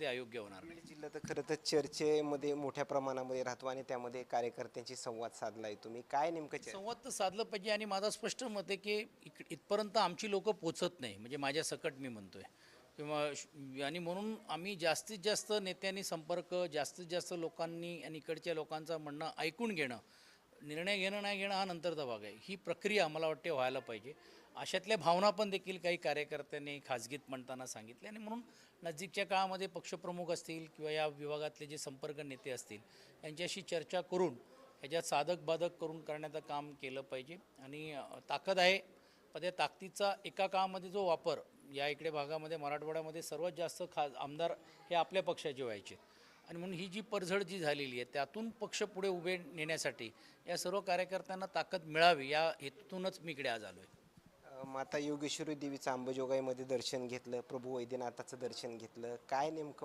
ते अयोग्य होणार नाही. बीड जिल्हा तर खरं तर चर्चेमध्ये मोठ्या प्रमाणामध्ये राहतो आणि त्यामध्ये कार्यकर्त्यांशी संवाद साधलाय तुम्ही. काय नेमकं चर्चा? संवाद तर साधलं पाहिजे आणि माझं स्पष्ट मत आहे की इक इथपर्यंत आमची लोकं पोचत नाही. म्हणजे माझ्या सकट मी म्हणतोय. किंवा श- आणि म्हणून आम्ही जास्तीत जास्त नेत्यांनी संपर्क जास्तीत जास्त लोकांनी आणि इकडच्या लोकांचं म्हणणं ऐकून घेणं निर्णय घेणं नाही घेणं हा नंतरचा भाग आहे. ही प्रक्रिया मला वाटते व्हायला पाहिजे. अशातल्या भावना पण देखील काही कार्यकर्त्यांनी खाजगीत म्हणताना सांगितले. आणि म्हणून नजीकच्या काळामध्ये पक्षप्रमुख असतील किंवा या विभागातले जे संपर्क नेते असतील यांच्याशी चर्चा करून ह्याच्यात साधक बाधक करून करण्याचं काम केलं पाहिजे. आणि ताकद आहे. पण त्या ताकदीचा एका काळामध्ये जो वापर या इकडे भागामध्ये मराठवाड्यामध्ये सर्वात जास्त खा आमदार हे आपल्या पक्षाचे व्हायचे. आणि म्हणून ही जी पडझड जी झालेली आहे त्यातून पक्ष पुढे उभे नेण्यासाठी या सर्व कार्यकर्त्यांना ताकद मिळावी या हेतूनच मी इकडे आज आलो आहे माता योगेश्वरी देवीचं अंबजोगाईमध्ये दर्शन घेतलं प्रभू वैद्यनाथाचं दर्शन घेतलं काय नेमकं